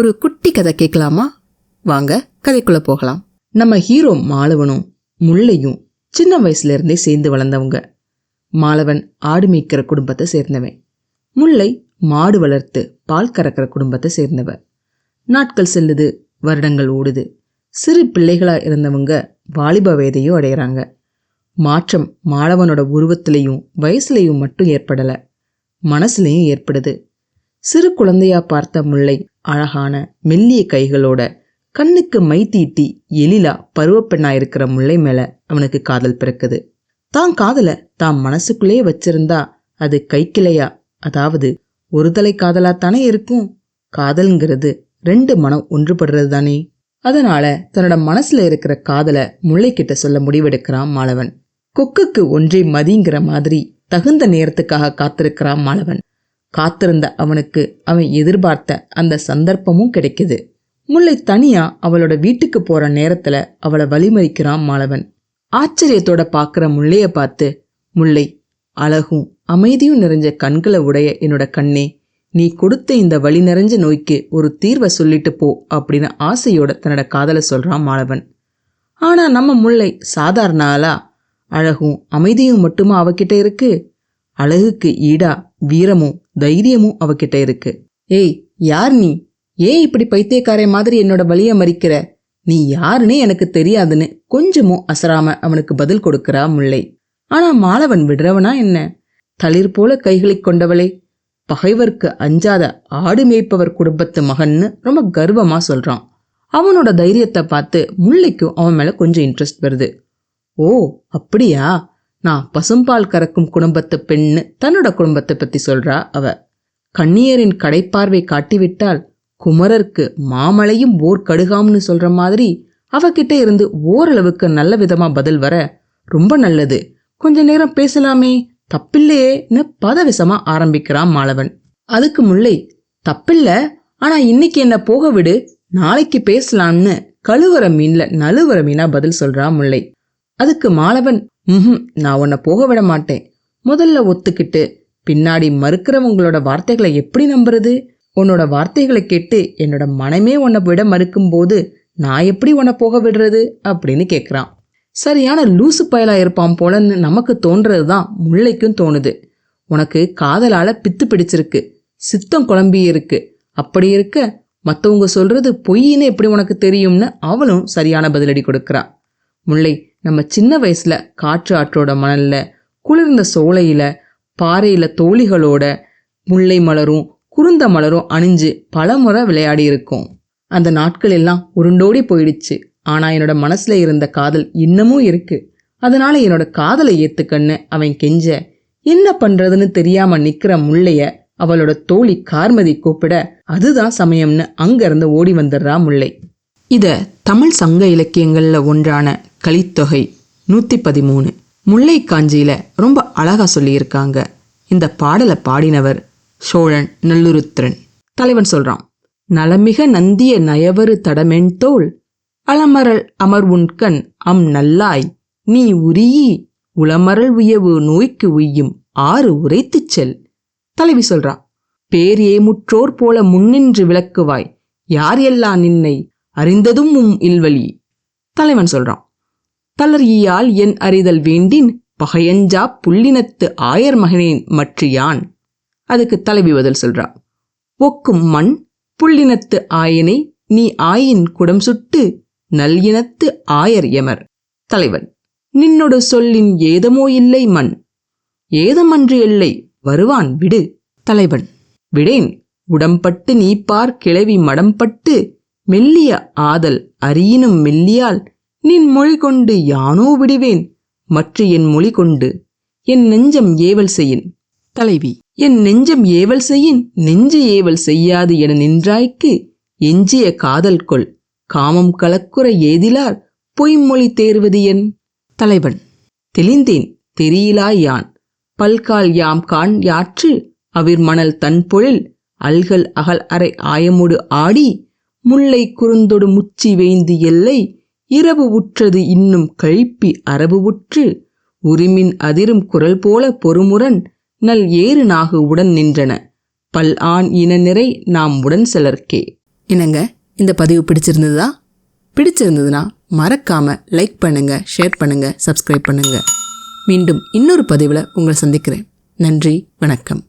ஒரு குட்டி கதை கேட்கலாமா? வாங்க கதைக்குள்ள போகலாம். நம்ம ஹீரோ மாலவனும் முல்லையும் சின்ன வயசுல இருந்தே சேர்ந்து வளர்ந்தவங்க. மாலவன் ஆடு மேய்க்கிற குடும்பத்தை சேர்ந்தவன். முல்லை மாடு வளர்த்து பால் கறக்கிற குடும்பத்தை சேர்ந்தவ நாட்கள் செல்லுது வருடங்கள் ஓடுது. சிறு பிள்ளைகளா இருந்தவங்க வாலிப வயதையும் அடையிறாங்க. மாற்றம் மாணவனோட உருவத்திலையும் வயசுலையும் மட்டும் ஏற்படல. மனசுலையும் ஏற்படுது. சிறு குழந்தையா பார்த்த முல்லை அழகான மெல்லிய கைகளோட கண்ணுக்கு மை தீட்டி எழிலா பருவப்பெண்ணா இருக்கிற முல்லை மேல அவனுக்கு காதல் பிறக்குது. தான் காதல தான் மனசுக்குள்ளேயே வச்சிருந்தா அது கைக்கிளையா? அதாவது ஒரு தலை காதலா தானே இருக்கும்? காதல்ங்கிறது ரெண்டு மனம் ஒன்றுபடுறது தானே அதனால தன்னோட மனசுல இருக்கிற காதல முல்லை கிட்ட சொல்ல முடிவெடுக்கிறான் மாலவன். கொக்குக்கு ஒன்றே மதிங்கிற மாதிரி தகுந்த நேரத்துக்காக காத்திருக்கிறான் மாலவன். காத்திருந்த அவனுக்கு அவன் எதிர்பார்த்த அந்த சந்தர்ப்பமும் கிடைக்குது. முல்லை தனியா அவளோட வீட்டுக்கு போற நேரத்துல அவளை வழிமறிக்கிறான் மாலவன். ஆச்சரியத்தோட பாக்குற முல்லைய பார்த்து முல்லை அழகும் அமைதியும் நிறைஞ்ச கண்களை உடைய என்னோட கண்ணே நீ கொடுத்த இந்த வழி நிறைஞ்ச நோய்க்கு ஒரு தீர்வை சொல்லிட்டு போ அப்படின்னு ஆசையோட தன்னோட காதலை சொல்றான் மாலவன். ஆனா நம்ம முல்லை சாதாரண ஆளா? அழகும் அமைதியும் மட்டுமா அவகிட்ட இருக்கு? அழகுக்கு ஈடா வீரமும் தைரியமும் அவகிட்ட இருக்கு. ஏய் யார் நீ? ஏன் இப்படி பைத்தியக்காரை மாதிரி என்னோட வழிய மறிக்கிற? நீ யாருன்னே எனக்கு தெரியாதுன்னு கொஞ்சமும் அசராம அவனுக்கு பதில் கொடுக்கறா முல்லை. ஆனா மாலவன் விடுறவனா என்ன? தளிர் போல கைகளை கொண்டவளே. பகைவர்க்கு அஞ்சாத ஆடு மேய்ப்பவர் குடும்பத்து மகன்னு ரொம்ப கர்வமா சொல்றான். அவனோட தைரியத்தை பார்த்து முல்லைக்கும் அவன் மேல கொஞ்சம் இன்ட்ரெஸ்ட் வருது. ஓ அப்படியா? நான் பசும்பால் கறக்கும் குடும்பத்து பெண்ணு தன்னோட குடும்பத்தை பத்தி சொல்றா அவ. கண்ணியரின் கடைப்பார்வை காட்டிவிட்டால் குமரருக்கு மாமலையும் ஓர் கடுகாம்னு சொல்ற மாதிரி அவகிட்ட இருந்து ஓரளவுக்கு நல்ல விதமா பதில் வர ரொம்ப நல்லது. கொஞ்ச நேரம் பேசலாமே. தப்பில்லையேன்னு பதவிசமா ஆரம்பிக்கிறான் மாலவன். அதுக்கு முல்லை தப்பில்ல ஆனா இன்னைக்கு என்ன போக விடு நாளைக்கு பேசலாம்னு கழுவற மீன்ல நழுவற மீனா பதில் சொல்றா முல்லை. அதுக்கு மாலவன் ம் நான் உன்னை போக விட மாட்டேன். முதல்ல ஒத்துக்கிட்டு பின்னாடி மறுக்கிறவங்களோட வார்த்தைகளை எப்படி நம்புறது? உன்னோட வார்த்தைகளை கேட்டு என்னோட மனமே உன்னை விட மறுக்கும் போது நான் எப்படி உன்னை போக விடுறது? அப்படின்னு கேட்குறான் சரியான லூசு பயலா இருப்பான் போலன்னு நமக்கு தோன்றது தான் முல்லைக்கும் தோணுது. உனக்கு காதலால பித்து பிடிச்சிருக்கு சித்தம் குழம்பி இருக்கு. அப்படி இருக்க மற்றவங்க சொல்றது பொய்ன்னு எப்படி உனக்கு தெரியும்னு அவளும் சரியான பதிலடி கொடுக்குறா. முல்லை நம்ம சின்ன வயசுல காற்று ஆற்றோட மணல்ல குளிர்ந்த சோலையில பாறையில தோழிகளோட முல்லை மலரும் குருந்த மலரும் அணிஞ்சு பலமுறை விளையாடி இருக்கோம். அந்த நாட்கள் எல்லாம் உருண்டோடி போயிடுச்சு. ஆனா என்னோட மனசுல இருந்த காதல் இன்னமும் இருக்கு. அதனால என்னோட காதலை ஏற்றுக்கன்னு அவன் கெஞ்ச என்ன பண்றதுன்னு தெரியாம நிக்கிற முல்லைய அவளோட தோழி கார்மதி கூப்பிட அதுதான் சமயம்னு அங்கேருந்து ஓடி வந்துடுறா முல்லை. இத தமிழ் சங்க இலக்கியங்கள்ல ஒன்றான கலித்தொகை நூத்தி பதிமூணு முல்லை காஞ்சியில ரொம்ப அழகா சொல்லியிருக்காங்க. இந்த பாடலை பாடினவர் சோழன் நல்லுருத்திரன். தலைவன் சொல்றான் நலமிக நந்திய நயவரு தடமென்தோள் அலமரல் அமர் உண்கண் அம் நல்லாய் நீ உரியி உளமரல் உயவு நோய்க்கு உய்யும் ஆறு உரைத்துச் செல். தலைவி சொல்றா பேர் ஏமுற்றோர் போல முன்னின்று விளக்குவாய் யார் எல்லாம் நின்னை அறிந்ததும் உம் இல்வழி? தலைவன் சொல்றான் தளர்கியால் என் அறிதல் வேண்டின் பகையஞ்சா புள்ளினத்து ஆயர் மகனேன் மற்றியான். அதுக்கு தலைவி பதில் சொல்றா ஒக்கும் மண் புள்ளினத்து ஆயனை நீ ஆயின் குடம் சுட்டு நல்இனத்து ஆயர் எமர். தலைவன் நின்னொடு சொல்லின் ஏதமோ இல்லை மண் ஏதமன்று இல்லை வருவான் விடு. தலைவன் விடேன் உடம்பட்டு நீப்பார் கிளவி மடம்பட்டு மெல்லிய ஆதல் அரியினும் மெல்லியால் நின் மொழி கொண்டு யானோ விடுவேன். மற்ற என் மொழி கொண்டு என் நெஞ்சம் ஏவல் செய்யின். தலைவி. என் நெஞ்சம் ஏவல் செய்யின் நெஞ்சு ஏவல் செய்யாது என நின்றாய்க்கு எஞ்சிய காதல் கொள். காமம் கலக்குற ஏதிலார் பொய்மொழி தேர்வது என்? தலைவன். தெளிந்தேன் தெரியலாய் யான். பல்கால் யாம் கான் யாற்று அவிர் மணல் தன் பொழில். அல்கள் அகல் அறை ஆயமுடு ஆடி. முல்லை குறுந்தொடு முச்சி வேய்ந்து எல்லை இரவு உற்றது இன்னும் கழிப்பி அரபு உற்று. உரிமின் அதிரும் குரல் போல பொறுமுரண் நல் ஏறு நாகு உடன் நின்றன. பல் ஆண் இன நிறை நாம் உடன் சிலர்க்கே. என்னங்க இந்த பதிவு பிடிச்சிருந்ததா? பிடிச்சிருந்ததுன்னா மறக்காம லைக் பண்ணுங்க ஷேர் பண்ணுங்க சப்ஸ்கிரைப் பண்ணுங்க. மீண்டும் இன்னொரு பதிவில் உங்களை சந்திக்கிறேன். நன்றி வணக்கம்.